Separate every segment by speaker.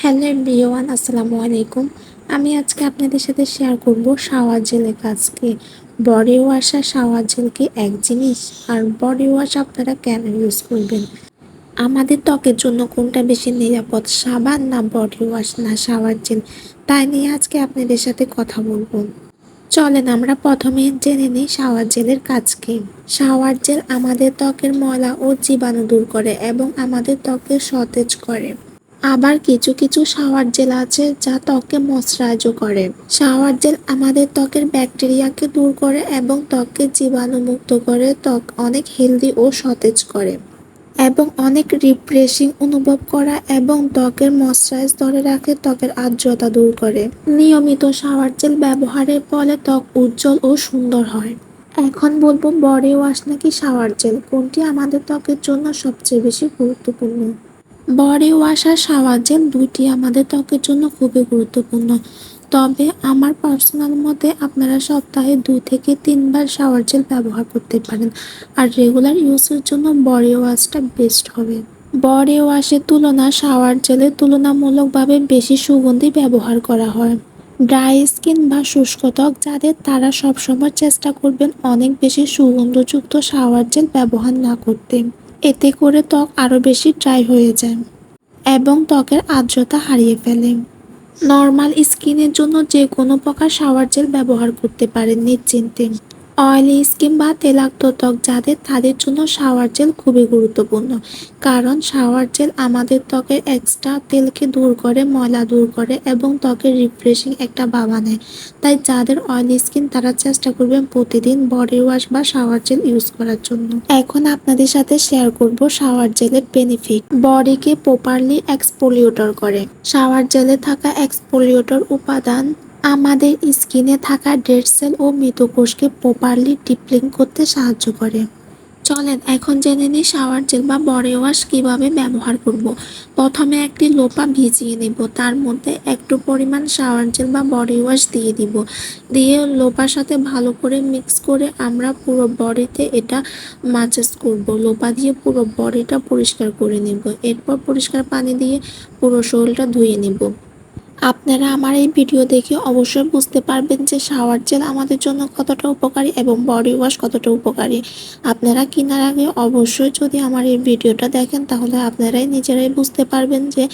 Speaker 1: Hello বিওয়ান আসসালামু আলাইকুম। আমি আজকে আপনাদের সাথে শেয়ার করব শাওয়ার জেলের কাজকে বডি ওয়াশ আর কি এক জিনিস? আর বডি ওয়াশ আপনারা কেন ইউজ করবেন? আমাদের ত্বকের জন্য কোনটা বেশি নিরাপদ, সাবান না বডি ওয়াশ না শাওয়ার জেল? তাই নিয়ে আজকে আপনাদের সাথে কথা বলব। চলেন আমরা প্রথমে জেনে নিই শাওয়ার জেলের কাজকে শাওয়ার জেল আমাদের ত্বকের ময়লা ও জীবাণু দূর করে এবং আমাদের ত্বকে সতেজ করে। আবার কিছু কিছু শাওয়ার জেল আছে যা ত্বককে ময়শ্চারাইজও করে। শাওয়ার জেল আমাদের ত্বকের ব্যাকটেরিয়াকে দূর করে এবং ত্বককে জীবাণুমুক্ত করে, ত্বক অনেক হেলদি ও সতেজ করে এবং অনেক রিফ্রেশিং অনুভব করা এবং ত্বকের ময়শ্চারাইজ ধরে রাখে, ত্বকের আর্দ্রতা দূর করে। নিয়মিত শাওয়ার জেল ব্যবহারের ফলে ত্বক উজ্জ্বল ও সুন্দর হয়। এখন বলব বডি ওয়াশ নাকি শাওয়ার জেল? কোনটি আমাদের ত্বকের জন্য সবচেয়ে বেশি গুরুত্বপূর্ণ? বডি ওয়াশ আর শাওয়ার জেল দুইটি আমাদের ত্বকের জন্য খুবই গুরুত্বপূর্ণ। তবে আমার পার্সোনাল মতে আপনারা সপ্তাহে দুই থেকে তিনবার শাওয়ার জেল ব্যবহার করতে পারেন আর রেগুলার ইউজের জন্য বডি ওয়াশটা বেস্ট হবে। বডি ওয়াশের তুলনা শাওয়ার জেলের তুলনামূলকভাবে বেশি সুগন্ধি ব্যবহার করা হয়। ড্রাই স্কিন বা শুষ্ক ত্বক যাদের তারা সবসময় চেষ্টা করবেন অনেক বেশি সুগন্ধযুক্ত শাওয়ার জেল ব্যবহার না করতে। এতে করে ত্বক আরও বেশি ড্রাই হয়ে যায় এবং ত্বকের আর্দ্রতা হারিয়ে ফেলে। নর্মাল স্কিনের জন্য যে কোনো প্রকার শাওয়ার জেল ব্যবহার করতে পারেন নিশ্চিন্তে। অয়েলি স্কিন বা তেলাক্ত ত্বক যাদের, তাদের জন্য শাওয়ার জেল খুবই গুরুত্বপূর্ণ। কারণ শাওয়ার জেল আমাদের ত্বকের এক্সট্রা তেলকে দূর করে, ময়লা দূর করে এবং ত্বকের রিফ্রেশিং একটা ভাবা নেয় তাই যাদের অয়েলি স্কিন, তারা চেষ্টা করবেন প্রতিদিন বডি ওয়াশ বা শাওয়ার জেল ইউজ করার জন্য। এখন আপনাদের সাথে শেয়ার করব শাওয়ার জেলের বেনিফিট বডিকে প্রপারলি এক্সপোলিউটর করে। শাওয়ার জেলে থাকা এক্সপোলিউটর উপাদান আমাদের স্কিনে থাকা ডেড সেল ও মৃত কোষকে প্রপারলি ডিপ্লিং করতে সাহায্য করে। চলেন, এখন জেনে নিই শাওয়ার জেল বা বডি ওয়াশ কীভাবে ব্যবহার করব। প্রথমে একটি লোপা ভিজিয়ে নেব, তার মধ্যে একটু পরিমাণ শাওয়ার জেল বা বডি ওয়াশ দিয়ে দিব। দিয়ে লোপার সাথে ভালো করে মিক্স করে আমরা পুরো বডিতে এটা মাসাজ করব। লোপা দিয়ে পুরো বডিটা পরিষ্কার করে নেব। এরপর পরিষ্কার পানি দিয়ে পুরো শরীরটা ধুয়ে নেব। আপনারা আমার এই ভিডিও দেখে অবশ্যই বুঝতে পারবেন যে শাওয়ার জেল আমাদের জন্য কতটা উপকারী এবং বডি ওয়াশ কতটা উপকারী। আপনারা কেনার আগে অবশ্যই যদি আমার এই ভিডিওটা দেখেন, তাহলে আপনারাই নিজেরাই বুঝতে পারবেন যে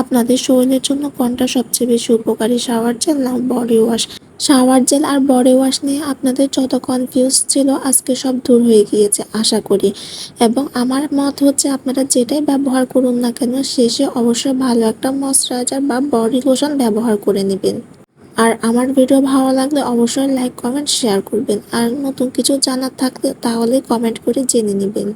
Speaker 1: আপনাদের শরীরের জন্য কোনটা সবচেয়ে বেশি উপকারী, শাওয়ার জেল না বডি ওয়াশ। শাওয়ার জেল আর বডি ওয়াশ নিয়ে আপনাদের যত কনফিউজ ছিল আজকে সব দূর হয়ে গিয়েছে, আশা করি। এবং আমার মত হচ্ছে আপনারা যেটাই ব্যবহার করুন না কেন, শেষে অবশ্যই ভালো একটা ময়শ্চারাইজার বা বডি লোশন ব্যবহার করে নেবেন। আর আমার ভিডিও ভালো লাগলে অবশ্যই লাইক কমেন্ট শেয়ার করবেন। আর নতুন কিছু জানার থাকলে তাহলে কমেন্ট করে জেনে নেবেন।